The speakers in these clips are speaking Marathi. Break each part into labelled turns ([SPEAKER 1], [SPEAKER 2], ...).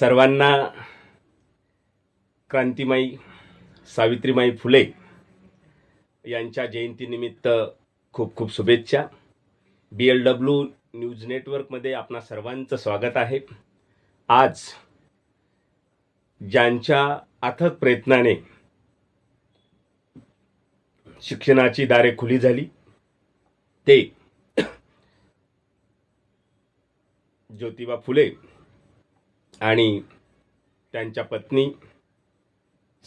[SPEAKER 1] सर्वांना क्रांतिमाई सावित्रीमाई फुले यांच्या जयंतीनिमित्त खूप खूप शुभेच्छा. बी एल डब्ल्यू न्यूज नेटवर्कमध्ये आपणा सर्वांचं स्वागत आहे. आज ज्यांच्या अथक प्रयत्नाने शिक्षणाची दारे खुली झाली ते ज्योतिबा फुले आणि त्यांच्या पत्नी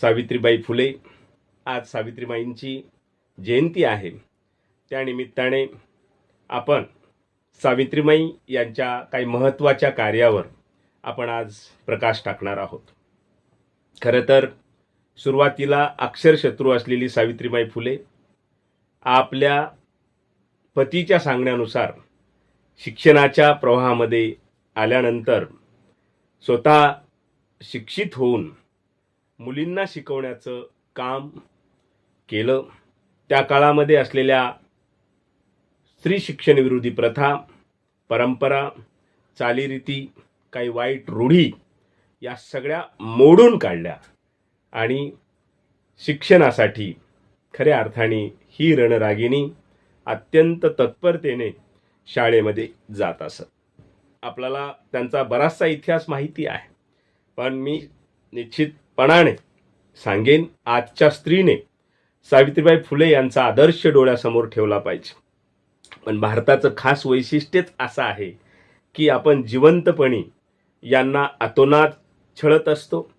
[SPEAKER 1] सावित्रीबाई फुले आज सावित्रीबाईंची जयंती आहे. त्यानिमित्ताने आपण सावित्रीबाई यांच्या काही महत्त्वाच्या कार्यावर आपण आज प्रकाश टाकणार आहोत. खरं तर सुरुवातीला अक्षरशत्रू असलेली सावित्रीबाई फुले आपल्या पतीच्या सांगण्यानुसार शिक्षणाच्या प्रवाहामध्ये आल्यानंतर स्वतः शिक्षित होऊन मुलींना शिकवण्याचं काम केलं. त्या काळामध्ये असलेल्या स्त्री शिक्षण विरोधी प्रथा परंपरा चालीरीती काही वाईट रूढी या सगळ्या मोडून काढल्या आणि शिक्षणासाठी खऱ्या अर्थाने ही रणरागिणी अत्यंत तत्परतेने शाळेमध्ये जात असत. आपल्याला त्यांचा बराचसा इतिहास माहिती आहे. पण मी निश्चितपणाने सांगेन आजच्या स्त्रीने सावित्रीबाई फुले यांचा आदर्श डोळ्यासमोर ठेवला पाहिजे. पण भारताचं खास वैशिष्ट्यच असं आहे की आपण जिवंतपणी यांना अतोनात छळत असतो.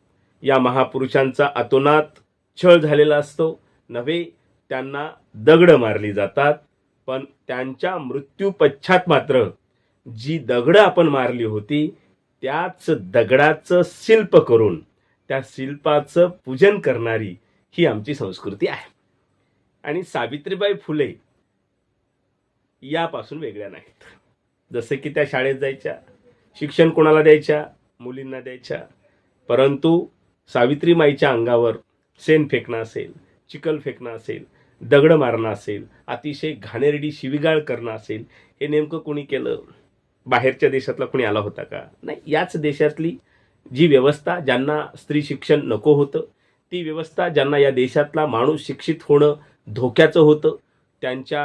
[SPEAKER 1] या महापुरुषांचा अतोनात छळ झालेला असतो. नव्हे त्यांना दगड मारली जातात. पण त्यांच्या मृत्यूपश्चात मात्र जी दगडं आपण मारली होती त्याच दगडाचं शिल्प करून त्या शिल्पाचं पूजन करणारी ही आमची संस्कृती आहे. आणि सावित्रीबाई फुले यापासून वेगळ्या नाहीत. जसं की त्या शाळेत जायच्या शिक्षण कोणाला द्यायच्या? मुलींना द्यायच्या. परंतु सावित्रीमाईच्या अंगावर शेण फेकणं असेल चिखल फेकणं असेल दगड मारणं असेल अतिशय घाणेरडी शिविगाळ करणं असेल हे नेमकं कोणी केलं? बाहेरच्या देशातला कोणी आला होता का? नाही याच देशातली जी व्यवस्था ज्यांना स्त्री शिक्षण नको होतं ती व्यवस्था ज्यांना या देशातला माणूस शिक्षित होणं धोक्याचं होतं त्यांच्या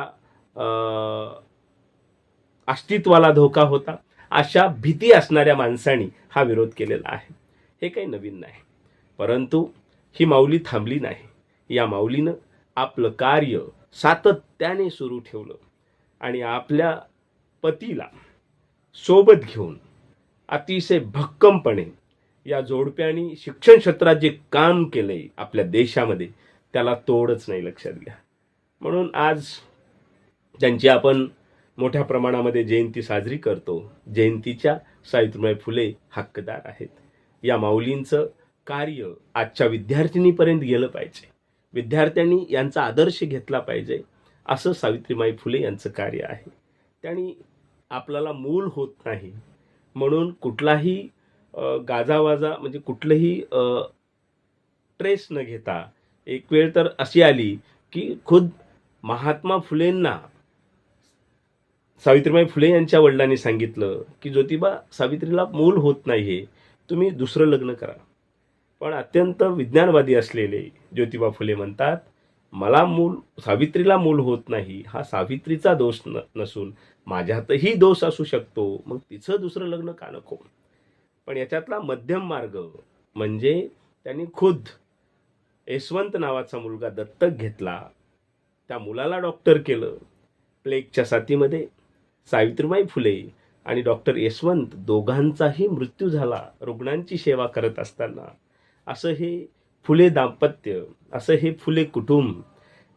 [SPEAKER 1] अस्तित्वाला धोका होता अशा भीती असणाऱ्या माणसांनी हा विरोध केलेला आहे. हे काही नवीन नाही. परंतु ही माऊली थांबली नाही. या माऊलीनं आपलं कार्य सातत्याने सुरू ठेवलं आणि आपल्या पतीला सोबत घेऊन अतिशय भक्कमपणे या जोडप्यानी शिक्षण क्षेत्रात जे काम केलंय आपल्या देशामध्ये त्याला तोडच नाही लक्षात घ्या. म्हणून आज ज्यांची आपण मोठ्या प्रमाणामध्ये जयंती साजरी करतो जयंतीच्या सावित्रीबाई फुले हक्कदार आहेत. या माऊलींचं कार्य आजच्या विद्यार्थिनीपर्यंत गेलं पाहिजे. विद्यार्थ्यांनी यांचा आदर्श घेतला पाहिजे असं सावित्रीबाई फुले यांचं कार्य आहे. त्यांनी आपल्याला मूल होत नाही. म्हणून कुठलाही गाजावाजा म्हणजे कुठलंही ट्रेस न घेता एक वेळ तर अशी आली की खुद महात्मा फुलेंना सावित्रीबाई फुले यांच्या वडिलांनी सांगितलं की ज्योतिबा सावित्रीला मूल होत नाही हे तुम्ही दुसरं लग्न करा. पण अत्यंत विज्ञानवादी असलेले ज्योतिबा फुले म्हणतात मला मूल सावित्रीला मूल होत नाही हा सावित्रीचा दोष न नसून माझ्यातही दोष असू शकतो. मग तिचं दुसरं लग्न का नको? पण याच्यातला मध्यम मार्ग म्हणजे त्यांनी खुद यशवंत नावाचा मुलगा दत्तक घेतला. त्या मुलाला डॉक्टर केलं. प्लेगच्या साथीमध्ये सावित्रीबाई फुले आणि डॉक्टर यशवंत दोघांचाही मृत्यू झाला रुग्णांची सेवा करत असताना. असं हे फुले दाम्पत्य असं हे फुले कुटुंब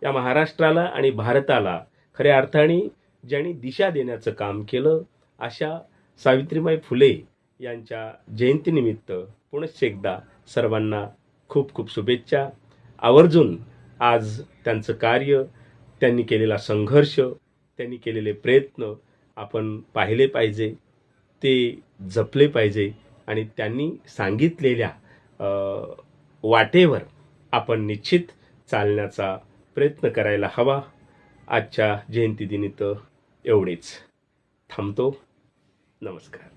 [SPEAKER 1] या महाराष्ट्राला आणि भारताला खऱ्या अर्थाने ज्यांनी दिशा देण्याचं काम केलं अशा सावित्रीबाई फुले यांच्या जयंतीनिमित्त पुनश्च एकदा सर्वांना खूप खूप शुभेच्छा. आवर्जून आज त्यांचं कार्य त्यांनी केलेला संघर्ष त्यांनी केलेले प्रयत्न आपण पाहिले पाहिजे ते जपले पाहिजे आणि त्यांनी सांगितलेल्या वाटेवर आपण निश्चित चालण्याचा प्रयत्न करायला हवा. आजच्या जयंतीदिनी तर एवढेच. थांबतो. नमस्कार.